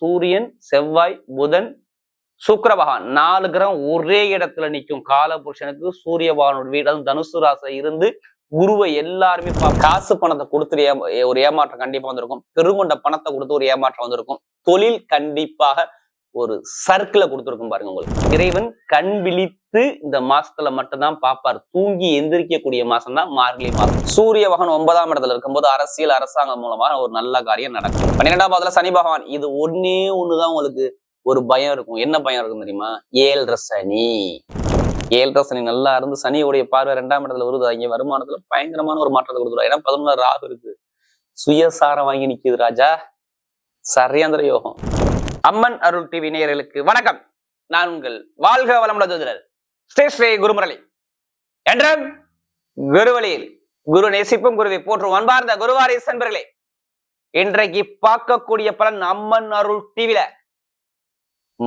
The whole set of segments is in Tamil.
சூரியன் செவ்வாய் புதன் சுக்கிர பகவான். நாலு கிரகம் ஒரே இடத்துல நிற்கும். கால புருஷனுக்கு சூரிய பகவானோட வீடு தனுசு ராசியில இருந்து குருவை எல்லாருமே காசு பணத்தை கொடுத்து ஒரு ஏமாற்றம் கண்டிப்பா வந்திருக்கும். பெருங்கொண்ட பணத்தை கொடுத்து ஒரு ஏமாற்றம் வந்திருக்கும். தொழில் கண்டிப்பாக ஒரு சர்க்கிளை கொடுத்துருக்கும் பாருங்க உங்களுக்கு. இறைவன் கண் விழித்து இந்த மாசத்துல மட்டும்தான் பார்ப்பார் தூங்கி எந்திரிக்கக்கூடிய மாசம் தான் மார்கழி மாசம். சூரிய பகவான் ஒன்பதாம் இடத்துல இருக்கும்போது அரசியல் அரசாங்கம் மூலமாக ஒரு நல்ல காரியம் நடக்கும். பன்னிரெண்டாம் பாதத்துல சனி பகவான் இது ஒன்னே ஒண்ணுதான் உங்களுக்கு ஒரு பயம் இருக்கும். என்ன பயம் இருக்கும் தெரியுமா? ஏழரை சனி. ஏழரை சனி நல்லா இருந்து சனியுடைய பார்வை ரெண்டாம் இடத்துல வருது. அங்க வருமானத்துல பயங்கரமான ஒரு மாற்றத்தை கொடுத்துருவா ஏன்னா பதினொன்று ராகு இருக்கு. சுயசாரம் வாங்கி நிக்குது ராஜா. சரியாந்திர யோகம். அம்மன் அருள் டிவி நேயர்களுக்கு வணக்கம். நான் உங்கள் வாழ்க வளமுடன் ஸ்ரீ ஸ்ரீ குருமுரளி. என்றும் குருவழியில் குரு நேசிப்பும் குருவை போற்றும் அன்பார்ந்த குருவாரி சென்பர்களே இன்றைக்கு பார்க்கக்கூடிய பலன் அம்மன் அருள் டிவில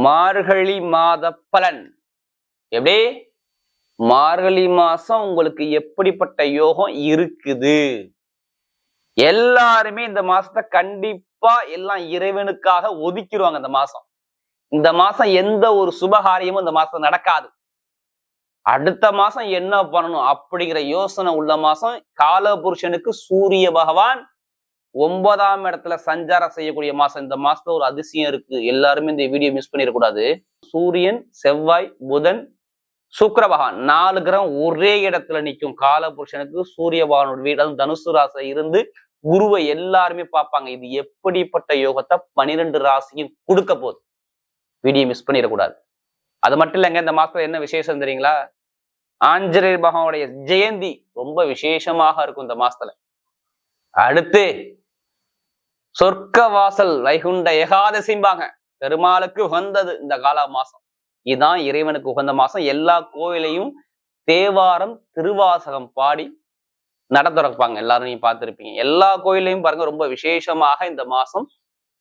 மார்கழி மாத பலன். எப்படி? மார்கழி மாசம் உங்களுக்கு எப்படிப்பட்ட யோகம் இருக்குது? எல்லாருமே இந்த மாசத்தை கண்டிப்பா எல்லாம் இறைவனுக்காக ஒதுக்கிடுவாங்க இந்த மாசம். இந்த மாசம் எந்த ஒரு சுபகாரியமும் இந்த மாசம் நடக்காது. அடுத்த மாசம் என்ன பண்ணணும் அப்படிங்கிற யோசனை உள்ள மாசம் கால புருஷனுக்கு சூரிய பகவான் ஒன்பதாம் இடத்துல சஞ்சாரம் செய்யக்கூடிய மாசம். இந்த மாசத்துல ஒரு அதிசயம் இருக்கு. எல்லாருமே இந்த வீடியோ மிஸ் பண்ணிடக்கூடாது. சூரியன் செவ்வாய் புதன் சுக்கர பகவான் நாலு கிரகம் ஒரே இடத்துல நிற்கும். கால புருஷனுக்கு சூரிய பகவானோட வீடு அதுவும் தனுசு ராசியில இருந்து குருவை எல்லாருமே பார்ப்பாங்க. இது எப்படிப்பட்ட யோகத்தை பனிரெண்டு ராசியும் கொடுக்க போகுது. வீடியோ மிஸ் பண்ணிடக்கூடாது. அது மட்டும் இல்லைங்க இந்த மாசத்துல என்ன விசேஷம் தெரியுங்களா? ஆஞ்சநேயர் பகவானுடைய ஜெயந்தி ரொம்ப விசேஷமாக இருக்கும் இந்த மாசத்துல. அடுத்து சொர்க்க வாசல் வைகுண்ட ஏகாதசிம்பாங்க பெருமாளுக்கு உகந்தது இந்த கால மாசம். இதுதான் இறைவனுக்கு உகந்த மாசம். எல்லா கோவிலையும் தேவாரம் திருவாசகம் பாடி நட திறப்பாங்க. எல்லாரும் நீங்க பார்த்துருப்பீங்க. எல்லா கோயிலையும் பாருங்க ரொம்ப விசேஷமாக இந்த மாசம்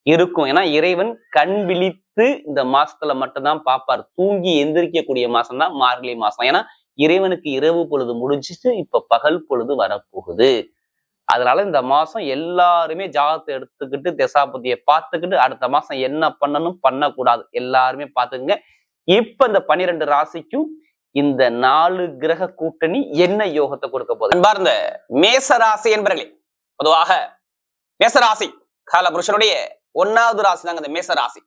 இருக்கும். ஏன்னா இறைவன் கண் விழித்து இந்த மாசத்துல மட்டும்தான் பார்ப்பார் தூங்கி எந்திரிக்கக்கூடிய மாசம் தான் மார்கழி மாசம். ஏன்னா இறைவனுக்கு இரவு பொழுது முடிஞ்சிட்டு இப்ப பகல் பொழுது வரப்போகுது. அதனால இந்த மாசம் எல்லாருமே ஜாகத்தை எடுத்துக்கிட்டு தசாபதியை பார்த்துக்கிட்டு அடுத்த மாசம் என்ன பண்ணணும் பண்ணக்கூடாது. எல்லாருமே பார்த்துக்குங்க. இப்ப இந்த பன்னிரெண்டு ராசிக்கும் இந்த நாலு கிரக கூட்டணி என்ன யோகத்தை கொடுக்க போகுது? அன்பார்ந்த மேசராசி என்பர்களே பொதுவாக மேசராசி கால புருஷனுடைய ஒன்னாவது ராசி தாங்க இந்த மேசராசி.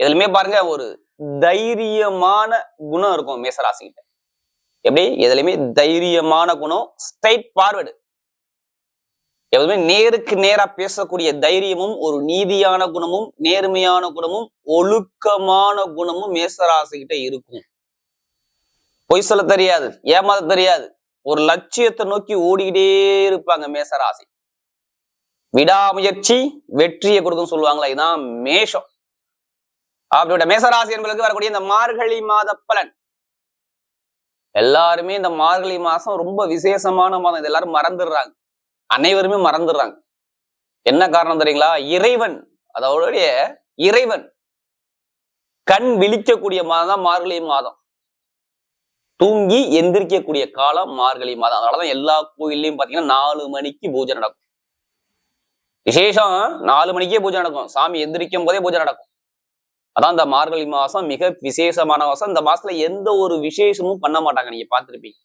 எதுலுமே பாருங்க ஒரு தைரியமான குணம் இருக்கும் மேசராசி கிட்ட எப்படி? எதுலையுமே தைரியமான குணம் ஸ்ட்ரைட் பார்வர்டு எப்பவுமே நேருக்கு நேரா பேசக்கூடிய தைரியமும் ஒரு நீதியான குணமும் நேர்மையான குணமும் ஒழுக்கமான குணமும் மேசராசிக்கிட்ட இருக்கும். பொய் சொல்ல தெரியாது ஏமாத தெரியாது. ஒரு லட்சியத்தை நோக்கி ஓடிக்கிட்டே இருப்பாங்க மேசராசி. விடாமுயற்சி வெற்றியை கொடுக்கும் சொல்லுவாங்களா இதுதான் மேஷம். அப்படிப்பட்ட மேசராசி என்பதற்கு வரக்கூடிய இந்த மார்கழி மாத பலன். எல்லாருமே இந்த மார்கழி மாசம் ரொம்ப விசேஷமான மாதம். இது எல்லாரும் மறந்துடுறாங்க. அனைவருமே மறந்துடுறாங்க. என்ன காரணம் தெரியுங்களா? இறைவன் அதோடைய இறைவன் கண் விழிக்கக்கூடிய மாதம் தான் மார்கழி மாதம். தூங்கி எந்திரிக்கக்கூடிய காலம் மார்கழி மாதம். அதனாலதான் எல்லா கோயில்லையும் பாத்தீங்கன்னா நாலு மணிக்கு பூஜை நடக்கும். விசேஷம் நாலு மணிக்கே பூஜை நடக்கும். சாமி எந்திரிக்கும் போதே பூஜை நடக்கும். அதான் இந்த மார்கழி மாசம் மிக விசேஷமான மாசம். இந்த மாசத்துல எந்த ஒரு விசேஷமும் பண்ண மாட்டாங்க. நீங்க பார்த்திருப்பீங்க.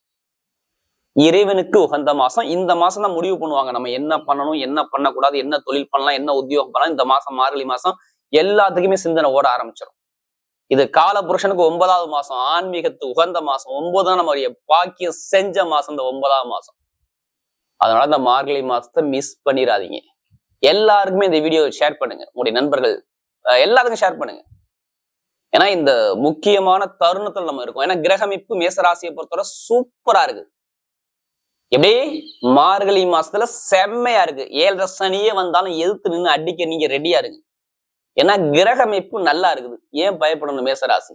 இறைவனுக்கு உகந்த மாசம். இந்த மாசம் தான் முடிவு பண்ணுவாங்க. நம்ம என்ன பண்ணணும் என்ன பண்ணக்கூடாது என்ன தொழில் பண்ணலாம் என்ன உத்தியோகம் பண்ணலாம். இந்த மாசம் மார்கழி மாசம் எல்லாத்துக்குமே சிந்தனை ஓட ஆரம்பிச்சிடும் இது கால புருஷனுக்கு ஒன்பதாவது மாசம் ஆன்மீகத்து உகந்த மாசம் ஒன்பதாம் நம்ம பாக்கியம் செஞ்ச மாசம் இந்த ஒன்பதாவது மாசம். அதனால இந்த மார்கழி மாசத்தை மிஸ் பண்ணிடாதீங்க எல்லாருக்குமே இந்த வீடியோ ஷேர் பண்ணுங்க. உங்களுடைய நண்பர்கள் எல்லாத்துக்கும் ஷேர் பண்ணுங்க. ஏன்னா இந்த முக்கியமான தருணத்துல நம்ம இருக்கோம். ஏன்னா கிரகமிப்பு மேசராசியை பொறுத்தவரை சூப்பரா இருக்கு. எப்படி? மார்கழி மாசத்துல செம்மையா இருக்கு. ஏழரை சனியே வந்தாலும் எதிர்த்து நின்று அடிக்க நீங்க ரெடியா இருங்க. ஏன்னா கிரக அமைப்பு நல்லா இருக்குது. ஏன் பயப்படணும் மேசராசி?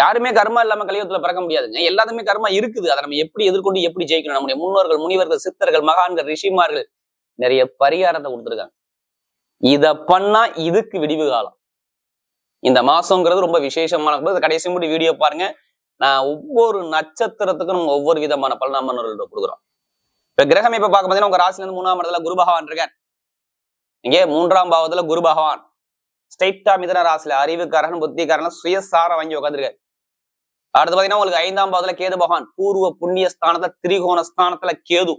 யாருமே கர்மா இல்லாம கலியுகத்துல பிறக்க முடியாதுங்க. எல்லாத்துமே கர்மா இருக்குது. அதை நம்ம எப்படி எதிர்கொண்டு எப்படி ஜெயிக்கணும்? நம்முடைய முன்னோர்கள் முனிவர்கள் சித்தர்கள் மகான்கள் ரிஷிமார்கள் நிறைய பரிகாரத்தை கொடுத்துருக்காங்க. இத பண்ணா இதுக்கு விடிவு காலம். இந்த மாசங்கிறது ரொம்ப விசேஷமான கடைசி முடி வீடியோ பாருங்க. நான் ஒவ்வொரு நட்சத்திரத்துக்கும் நம்ம ஒவ்வொரு விதமான பலனாமனர்கள் கொடுக்குறோம். இப்ப கிரகம் இப்ப பார்க்க பார்த்தீங்கன்னா உங்க ராசில இருந்து மூணாம் இடத்துல குரு பகவான் இருக்கார். இங்கே மூன்றாம் பாவத்துல குரு பகவான். ஸ்ட்ரெயிட்டா மிதன ராசியில அறிவுக்காரன் புத்திக்காரன் சுயசாரம் வாங்கி உட்காந்துருக்காரு அடுத்து பாத்தீங்கன்னா உங்களுக்கு ஐந்தாம் பாவத்துல கேது பகவான். பூர்வ புண்ணிய ஸ்தானத்துல திரிகோண ஸ்தானத்துல கேது.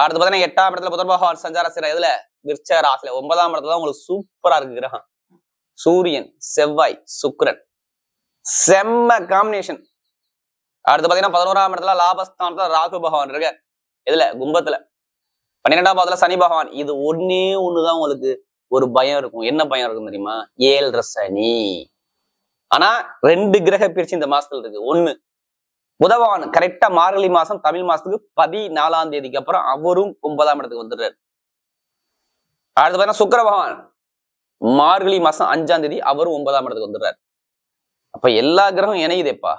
அடுத்து பாத்தீங்கன்னா எட்டாம் இடத்துல புதன் பகவான் சஞ்சார சிற இதுல விருச்ச ராசில ஒன்பதாம் இடத்துல உங்களுக்கு சூப்பரா இருக்கு கிரகம். சூரியன் செவ்வாய் சுக்கிரன். செம்ம காம்பினேஷன் அடுத்து பாத்தீங்கன்னா பதினோராம் இடத்துல லாபஸ்தானத்துல ராகு பகவான் இருக்க இதுல கும்பத்துல. பன்னிரெண்டாம் பாவத்துல சனி பகவான். இது ஒன்னே ஒண்ணுதான் உங்களுக்கு ஒரு பயம் இருக்கும். என்ன பயம் இருக்கும் தெரியுமா? ஏழரை சனி ஆனா ரெண்டு கிரக பிரிச்சு இந்த மாசத்துல இருக்கு. ஒண்ணு புதவான் கரெக்டா மார்கழி மாசம் தமிழ் மாசத்துக்கு பதினாலாம் தேதிக்கு அப்புறம் அவரும் ஒன்பதாம் இடத்துக்கு வந்துடுறாரு. அடுத்து பார்த்தீங்கன்னா சுக்கிர பகவான். மார்கழி மாசம் அஞ்சாம் தேதி அவரும் ஒன்பதாம் இடத்துக்கு வந்துடுறாரு. அப்ப எல்லா கிரகம் இணையுதேப்பா.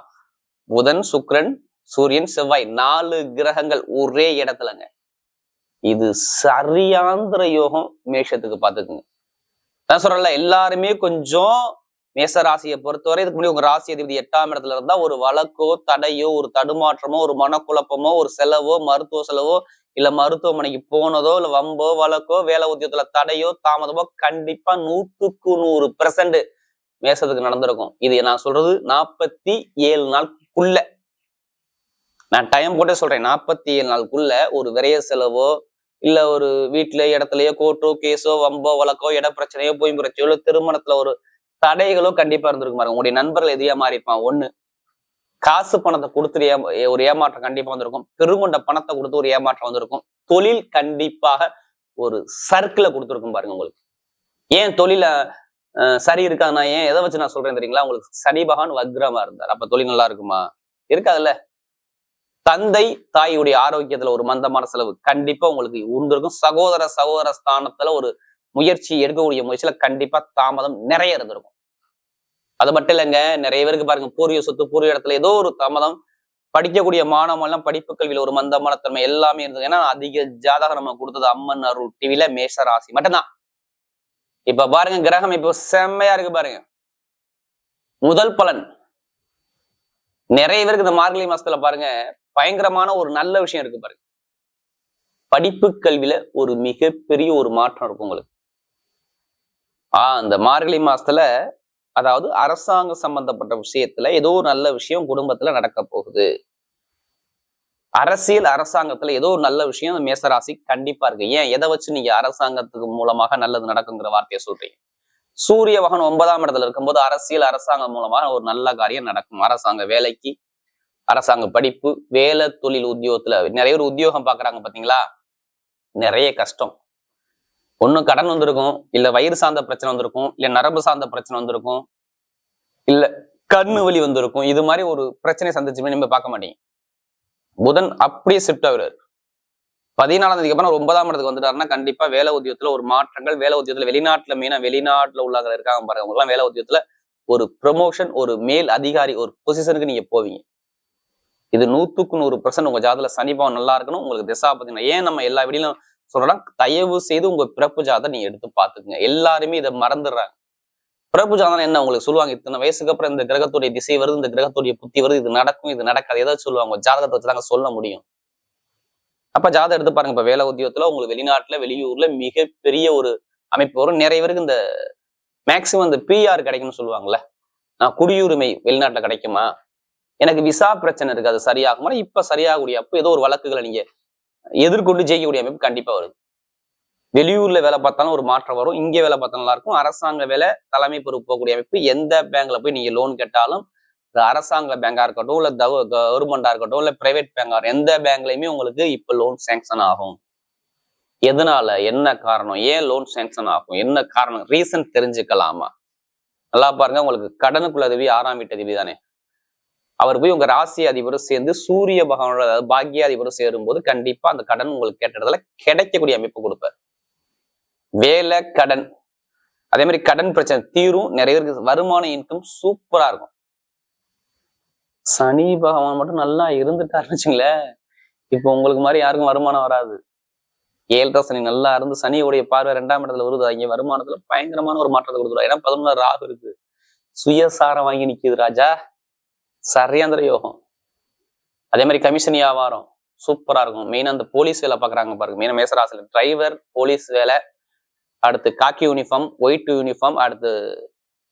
புதன் சுக்ரன் சூரியன் செவ்வாய் நாலு கிரகங்கள் ஒரே இடத்துலங்க. இது சரியாந்திர யோகம் மேஷத்துக்கு பார்த்துக்குங்க. நான் சொல்றல எல்லாருமே கொஞ்சம் மேச ராசியை பொறுத்தவரை இதுக்கு முன்னாடி உங்க ராசி அதிபதி எட்டாம் இடத்துல இருந்தா ஒரு வழக்கோ தடையோ ஒரு தடுமாற்றமோ ஒரு மனக்குழப்பமோ ஒரு செலவோ மருத்துவ செலவோ இல்ல மருத்துவமனைக்கு போனதோ இல்ல வம்போ வழக்கோ வேலை உத்தியோகத்துல தடையோ தாமதமோ கண்டிப்பா நூத்துக்கு நூறு பெர்சன்ட் மேசத்துக்கு நடந்திருக்கும். இது நான் சொல்றது நாற்பத்தி ஏழு நாளுக்குள்ள. நான் டைம் போட்டே சொல்றேன் நாற்பத்தி ஏழு நாளுக்குள்ள ஒரு விரைய செலவோ இல்ல ஒரு வீட்டுல இடத்துலயோ கோர்ட்டோ கேஸோ வம்போ வழக்கோ இட பிரச்சனையோ போய் பிரச்சனையோ இல்ல திருமணத்துல ஒரு தடைகளோ கண்டிப்பா இருந்திருக்கும் பாருங்க. உங்களுடைய நண்பர்கள் எதையா மாறிப்பான் ஒண்ணு காசு பணத்தை கொடுத்துட்டு ஏமா ஒரு ஏமாற்றம் கண்டிப்பா வந்திருக்கும். பெருங்கொண்ட பணத்தை கொடுத்து ஒரு ஏமாற்றம் வந்திருக்கும். தொழில் கண்டிப்பாக ஒரு சர்க்கிளை கொடுத்துருக்கும் பாருங்க உங்களுக்கு. ஏன் தொழில அஹ், சரி இருக்காது ஏன்? எதை வச்சு நான் சொல்றேன் தெரியுங்களா? உங்களுக்கு சனி பகவான் வக்ரமா இருந்தார். அப்ப தொழில் நல்லா இருக்குமா? இருக்காதுல்ல? தந்தை தாயுடைய ஆரோக்கியத்துல ஒரு மந்தமான செலவு கண்டிப்பா உங்களுக்கு இருந்திருக்கும் சகோதர சகோதர ஸ்தானத்துல ஒரு முயற்சி எடுக்கக்கூடிய முயற்சியில கண்டிப்பா தாமதம் நிறைய இருந்திருக்கும். அது மட்டும் இல்லைங்க நிறைய பேருக்கு பாருங்க பூர்வீக சொத்து பூர்வீக இடத்துல ஏதோ ஒரு தாமதம். படிக்கக்கூடிய மாணவன் எல்லாம் படிப்பு கல்வியில ஒரு மந்தமான தன்மை எல்லாமே இருந்தது. ஏன்னா அதிக ஜாதகம் நம்ம கொடுத்தது அம்மன் அருள் டிவில மேஷ ராசி மட்டும்தான். இப்ப பாருங்க கிரகம் இப்போ செம்மையா இருக்கு பாருங்க. முதல் பலன். நிறைய பேருக்கு இந்த மார்கழி மாசத்துல பாருங்க பயங்கரமான ஒரு நல்ல விஷயம் இருக்கு பாருங்க. படிப்பு கல்வியில ஒரு மிகப்பெரிய ஒரு மாற்றம் இருக்கும் உங்களுக்கு. ஆஹ் அந்த மார்கழி மாசத்துல அதாவது அரசாங்க சம்பந்தப்பட்ட விஷயத்துல ஏதோ ஒரு நல்ல விஷயம் குடும்பத்துல நடக்க போகுது. அரசியல் அரசாங்கத்துல ஏதோ ஒரு நல்ல விஷயம் அந்த மேசராசி கண்டிப்பா இருக்கு. ஏன்? எதை வச்சு நீங்க அரசாங்கத்துக்கு மூலமாக நல்லது நடக்குங்கிற வார்த்தையை சொல்றீங்க. சூரிய வகன் ஒன்பதாம் இடத்துல இருக்கும்போது அரசியல் அரசாங்கம் மூலமாக ஒரு நல்ல காரியம் நடக்கும். அரசாங்க வேலைக்கு அரசாங்க படிப்பு வேலை தொழில் உத்தியோகத்துல நிறைய பேர் உத்தியோகம் பாக்குறாங்க பாத்தீங்களா நிறைய கஷ்டம். ஒண்ணு கடன் வந்திருக்கும் இல்ல வயிறு சார்ந்த பிரச்சனை வந்திருக்கும் இல்ல நரம்பு சார்ந்த பிரச்சனை வந்திருக்கும் இல்ல கண்ணு வலி வந்திருக்கும். இது மாதிரி ஒரு பிரச்சனை சந்திச்சுமே நம்ம பார்க்க மாட்டீங்க புதன் அப்படியே ஷிஃப்ட் ஆகுறாரு. பதினாலாம் தேதிக்கு அப்புறம் ஒன்பதாம் இடத்துக்கு வந்துட்டாருன்னா கண்டிப்பா வேலை உத்தியோகத்துல ஒரு மாற்றங்கள் வேலை உத்தியோகத்துல வெளிநாட்டுல மெயினா வெளிநாட்டுல உள்ளவங்க இருக்காங்க பாருங்க அவங்க எல்லாம் வேலை உத்தியோகத்துல ஒரு ப்ரொமோஷன் ஒரு மேல் அதிகாரி ஒரு பொசிஷனுக்கு நீங்க போவீங்க. இது நூத்துக்கு நூறு பர்சன்ட் உங்க ஜாதத்துல சனிபாவம் நல்லா இருக்கணும். உங்களுக்கு திசா பார்த்தீங்கன்னா ஏன் நம்ம எல்லா வீடியிலும் சொல்றோம் தயவு செய்து உங்க பிறப்பு ஜாதம் நீங்க எடுத்து பாத்துக்குங்க எல்லாருமே இதை மறந்துடுறாங்க. பிறப்பு ஜாதகம் என்ன? உங்களுக்கு சொல்லுவாங்க இத்தனை வயசுக்கு அப்புறம் இந்த கிரகத்துடைய திசை வருது இந்த கிரகத்துடைய புத்தி வருது இது நடக்கும் இது நடக்காது. ஏதாவது சொல்லுவாங்க? உங்க ஜாதகத்தை வச்சு தாங்க சொல்ல முடியும். அப்ப ஜாதகம் எடுத்து பாருங்க. இப்ப வேலை உத்தியோகத்துல உங்களுக்கு வெளிநாட்டுல வெளியூர்ல மிகப்பெரிய ஒரு அமைப்பு வரும். நிறைய பேருக்கு இந்த மேக்சிமம் இந்த பிஆர் கிடைக்கும்னு சொல்லுவாங்கல்ல. நான் குடியுரிமை வெளிநாட்டுல கிடைக்குமா? எனக்கு விசா பிரச்சனை இருக்கு அது சரியாகுமா? இப்ப சரியாகக்கூடிய அப்போ ஏதோ ஒரு வழக்குகளை நீங்க எதிர்கொண்டு ஜெயிக்கக்கூடிய அமைப்பு கண்டிப்பா வருது வெளியூர்ல வேலை பார்த்தாலும் ஒரு மாற்றம் வரும் இங்கே வேலை பார்த்தா நல்லா இருக்கும். அரசாங்க வேலை தலைமை பொறுப்பு போகக்கூடிய அமைப்பு எந்த பேங்க்ல போய் நீங்க லோன் கேட்டாலும் அரசாங்க பேங்கா இருக்கட்டும் இல்ல கவர்மெண்டா இருக்கட்டும் இல்ல பிரைவேட் பேங்கா எந்த பேங்க்லயுமே உங்களுக்கு இப்ப லோன் சேங்ஷன் ஆகும். எதனால? என்ன காரணம்? ஏன் லோன் சேங்ஷன் ஆகும்? என்ன காரணம்? ரீசன் தெரிஞ்சுக்கலாமா? நல்லா பாருங்க உங்களுக்கு கடனுக்குள்ள அதிபதி ஆறாம் வீட்டு அதிபதி தானே அவர் போய் உங்க ராசி அதிபரும் சேர்ந்து சூரிய பகவானோட அதாவது பாக்கிய அதிபரும் சேரும்போது கண்டிப்பா அந்த கடன் உங்களுக்கு கேட்டதுல கிடைக்கக்கூடிய அமைப்பு கொடுப்பார். வேலை கடன். அதே மாதிரி கடன் பிரச்சனை தீரும். நிறைய பேருக்கு வருமான இன்கம் சூப்பரா இருக்கும். சனி பகவான் மட்டும் நல்லா இருந்துட்டாருன்னு வச்சுங்களேன். இப்போ உங்களுக்கு மாதிரி யாருக்கும் வருமானம் வராது. ஏழரை சனி நல்லா இருந்து சனியோடைய பார்வை ரெண்டாம் இடத்துல வருது. அங்க வருமானத்துல பயங்கரமான ஒரு மாற்றத்தை கொடுத்துருவா ஏன்னா பதினொன்று ராகு இருக்கு. சுயசாரம் வாங்கி நிக்குது ராஜா. சரியாந்திர யோகம். அதே மாதிரி கமிஷன் வியாபாரம். சூப்பரா இருக்கும். மெயினா அந்த போலீஸ் வேலை பாக்குறாங்க பாருங்க. மெயினா மேசராசில டிரைவர் போலீஸ் வேலை அடுத்து காக்கி யூனிஃபார்ம் ஒயிட் யூனிஃபார்ம் அடுத்து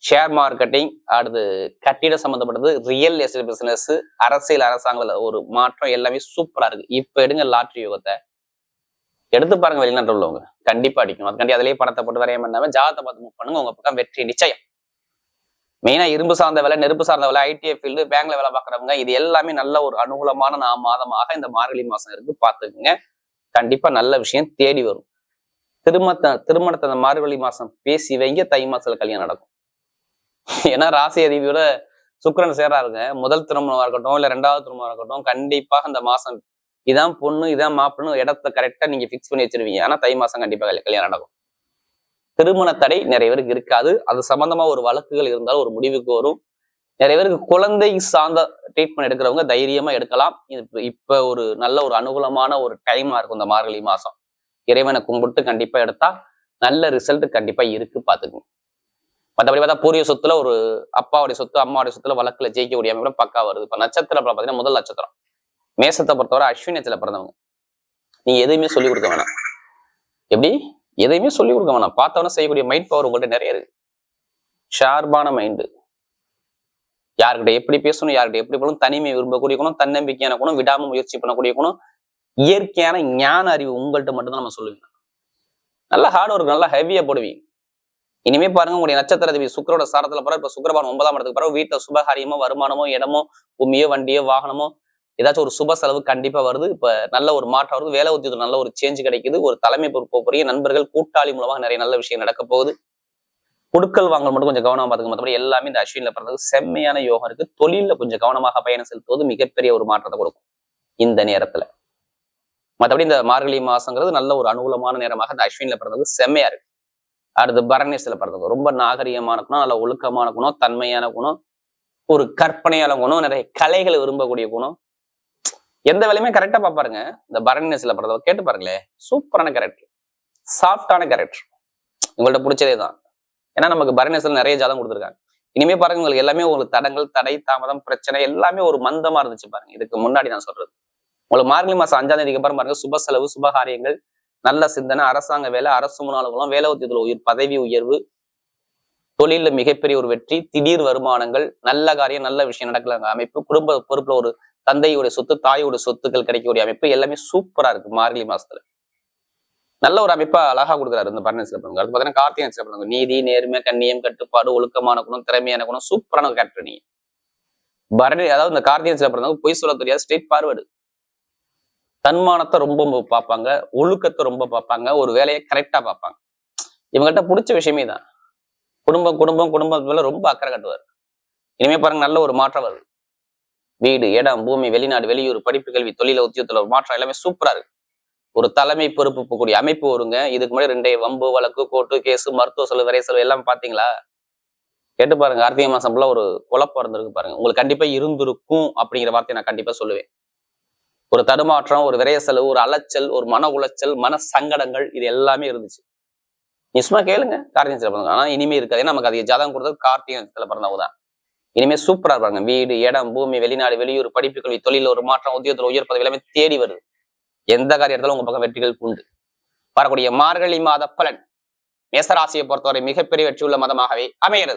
ஷேர் மார்க்கெட்டிங் அடுத்து கட்டிட சம்மந்தப்பட்டது ரியல் எஸ்டேட் பிசினஸ் அரசியல் அரசாங்கத்தில் ஒரு மாற்றம் எல்லாமே சூப்பரா இருக்கு. இப்ப எடுங்க லாட்ரி யோகத்தை. எடுத்து பாருங்க வெளிநாட்டில் உள்ளவங்க. கண்டிப்பா அடிக்கும் அதுக்காண்டி அதிலேயே பணத்தை போட்டு வரைய பண்ணாம ஜாதத்தை பார்த்து மூவ் பண்ணுங்க. உங்க பக்கம் வெற்றி நிச்சயம். மெயினாக இரும்பு சார்ந்த வேலை நெருப்பு சார்ந்த வேலை ஐடிஐ ஃபீல்டு பேங்க்ல வேலை பார்க்குறவங்க இது எல்லாமே நல்ல ஒரு அனுகூலமான நா மாதமாக இந்த மார்கழி மாசம் இருக்கு. பார்த்துக்குங்க. கண்டிப்பா நல்ல விஷயம் தேடி வரும். திருமணத்தை திருமணத்தை அந்த மார்கழி மாசம் பேசி வைங்க தை மாசத்துல கல்யாணம் நடக்கும். ஏன்னா ராசி அதிபியோட சுக்கரன் சேராருங்க முதல் திருமணமா இருக்கட்டும் இல்ல ரெண்டாவது திருமணம் இருக்கட்டும் கண்டிப்பாக அந்த மாசம் இதான் பொண்ணு இதான் மாப்பிள்ளைன்னு இடத்த கரெக்டா நீங்க ஃபிக்ஸ் பண்ணி வச்சிருவீங்க. ஆனால் தை மாசம் கண்டிப்பா கல்யாணம் நடக்கும். திருமண தடை நிறைய பேருக்கு இருக்காது. அது சம்பந்தமா ஒரு வழக்குகள் இருந்தாலும் ஒரு முடிவுக்கு வரும். நிறைய பேருக்கு குழந்தை சார்ந்த ட்ரீட்மெண்ட் எடுக்கிறவங்க தைரியமா எடுக்கலாம். இது இப்ப- ஒரு நல்ல ஒரு அனுகூலமான ஒரு டைமா இருக்கும் இந்த மார்கழி மாசம். இறைவனை கும்பிட்டு கண்டிப்பா எடுத்தா நல்ல ரிசல்ட் கண்டிப்பா இருக்கு பாத்துக்கணும் மற்றபடி பார்த்தா பூர்வீக சொத்துல ஒரு அப்பாவுடைய சொத்து அம்மாவுடைய சொத்துல வழக்குல ஜெயிக்க முடியாம கூட பக்கா வருது. இப்ப நட்சத்திரம் பாத்தீங்கன்னா முதல் நட்சத்திரம். மேசத்தை பொறுத்தவரை அஸ்வினி பிறந்தவங்க. நீங்க எதையுமே சொல்லி கொடுக்க வேணாம். எப்படி? எதையுமே சொல்லி கொடுக்க வேணாம். பார்த்தவன செய்யக்கூடிய மைண்ட் பவர் உங்கள்கிட்ட நிறைய இருக்கு. ஷார்பான மைண்டு யார்கிட்ட எப்படி பேசணும் யார்கிட்ட எப்படி போகணும் தனிமை விரும்பக்கூடிய குணம் தன்னம்பிக்கையான குணம் விடாம முயற்சி பண்ணக்கூடிய குணம் இயற்கையான ஞான அறிவு உங்கள்கிட்ட மட்டும்தான் நம்ம சொல்லுவீங்க. நல்லா ஹார்ட் ஒர்க் நல்லா ஹெவியா போடுவீங்க. இனிமே பாருங்க உங்களுடைய நட்சத்திர தேவி சுக்கரோட சாரத்துல போற இப்ப சுக்கரபான் ஒன்பதாம் இடத்துக்கு பிறகு வீட்டுல சுபகாரியமோ வருமானமோ இடமோ பூமியோ வண்டியோ வாகனமோ ஏதாச்சும் ஒரு சுப செலவு கண்டிப்பா வருது. இப்ப நல்ல ஒரு மாற்றம் வருது. வேலை உத்தியத்தில் நல்ல ஒரு சேஞ்ச் கிடைக்குது. ஒரு தலைமை பொறுப்பு போறீங்க நண்பர்கள் கூட்டாளி மூலமாக நிறைய நல்ல விஷயம் நடக்க போகுது. கொடுக்கல் வாங்கல் மட்டும் கொஞ்சம் கவனமா பாத்துக்க மற்றபடி எல்லாமே இந்த அஸ்வின்ல பிறந்தது செம்மையான யோகம் இருக்கு. தொழில கொஞ்சம் கவனமாக பயணம் செலுத்துவது மிகப்பெரிய ஒரு மாற்றத்தை கொடுக்கும் இந்த நேரத்துல. மற்றபடி இந்த மார்கழி மாசங்கிறது நல்ல ஒரு அனுகூலமான நேரமாக இந்த அஸ்வின்ல பிறந்தது. செம்மையா இருக்கு. அடுத்து பரணேசில பிறந்தது. ரொம்ப நாகரிகமான குணம் நல்ல ஒழுக்கமான குணம் தன்மையான குணம் ஒரு கற்பனையான குணம் நிறைய கலைகளை விரும்பக்கூடிய குணம் எந்த வேலையுமே கரெக்டா பாப்பாருங்க இந்த பரணினஸ்ல படத்தை கேட்டு பாருங்களேன் சூப்பரான கேரக்டர் சாஃப்டான கேரக்டர் உங்கள்ட்ட பிடிச்சதே தான். ஏன்னா நமக்கு பரணினஸ்ல நிறைய ஜாதகம் கொடுத்துருக்காங்க. இனிமே பாருங்க உங்களுக்கு எல்லாமே ஒரு தடங்கள் தடை தாமதம் பிரச்சனை எல்லாமே ஒரு மந்தமா இருந்துச்சு பாருங்க. இதுக்கு முன்னாடி நான் சொல்றது. உங்களுக்கு மார்கழி மாசம் அஞ்சாம் தேதிக்கு அப்புறம் பாருங்க சுப செலவு சுபகாரியங்கள் நல்ல சிந்தனை அரசாங்க வேலை அரசு முன்னாளுகளும் வேலை உத்தியத்தில் உயிர் பதவி உயர்வு தொழில மிகப்பெரிய ஒரு வெற்றி திடீர் வருமானங்கள் நல்ல காரியம் நல்ல விஷயம் நடக்கலாங்க. அமைப்பு குடும்ப பொறுப்புல ஒரு தந்தையுடைய சொத்து தாயோட சொத்துக்கள் கிடைக்கக்கூடிய அமைப்பு எல்லாமே சூப்பரா இருக்கு மார்கழி மாசத்துல. நல்ல ஒரு அமைப்பா அழகா கொடுக்குறாரு இந்த பரணசில பிறந்தவங்க அது பார்த்தீங்கன்னா கார்த்திகை நட்சத்திரம் நீதி நேர்மை கண்ணியம் கட்டுப்பாடு ஒழுக்கமான குணம் திறமையான குணம் சூப்பரான கேரக்டர் நீங்க. பரணி அதாவது இந்த கார்த்திகை நட்சத்திரம் பிறந்தவங்க பொய் சொல்ல தெரியாது ஸ்ட்ரெயிட் ஃபார்வர்டு தன்மானத்தை ரொம்ப பார்ப்பாங்க ஒழுக்கத்தை ரொம்ப பார்ப்பாங்க ஒரு வேலையை கரெக்டா பார்ப்பாங்க. இவங்ககிட்ட பிடிச்ச விஷயமே தான் குடும்பம் குடும்பம் குடும்பம் மேல ரொம்ப அக்கறை கட்டுவார். இனிமே பாருங்க நல்ல ஒரு மாற்றம் வருது. வீடு இடம் பூமி வெளிநாடு வெளியூர் படிப்பு கல்வி தொழில உத்தியத்துல மாற்றம் எல்லாமே சூப்பரா இருக்கு. ஒரு தலைமை பொறுப்பு கூடிய அமைப்பு வருங்க இதுக்கு முன்னாடி ரெண்டே வம்பு வழக்கு கோர்ட்டு கேஸ் மருத்துவ செலவு விரை செலவு எல்லாம் பாத்தீங்களா? கேட்டு பாருங்க கார்த்திகை மாசம் ஃபுல்லாக ஒரு குழப்பம் இருந்திருக்கு பாருங்க. உங்களுக்கு கண்டிப்பா இருந்திருக்கும் அப்படிங்கிற வார்த்தையை நான் கண்டிப்பா சொல்லுவேன். ஒரு தடுமாற்றம் ஒரு விரைய செலவு ஒரு அலைச்சல் ஒரு மன உளைச்சல் மன சங்கடங்கள் இது எல்லாமே இருந்துச்சு. நீ கேளுங்க. கார்த்திகை நட்சத்திரம் பிறந்தவங்க. ஆனா இனிமே இருக்காது. ஏன்னா நமக்கு அதிக ஜாதகம் கொடுத்தது கார்த்திகை நட்சத்திரத்துல பிறந்தவங்க தான். இனிமே சூப்பரா இருப்பாங்க. வீடு இடம் பூமி வெளிநாடு வெளியூர் படிப்பு கல்வி தொழில் ஒரு மாற்றம் உத்தியோகத்தில் உயர் பதவி எல்லாமே தேடி வருது. எந்த காரியத்திலும் உங்க பக்கம் வெற்றிகள் உண்டு. வரக்கூடிய மார்கழி மாத பலன். மேசராசியை பொறுத்தவரை மிகப்பெரிய வெற்றி உள்ள மதமாகவே அமைகிறது.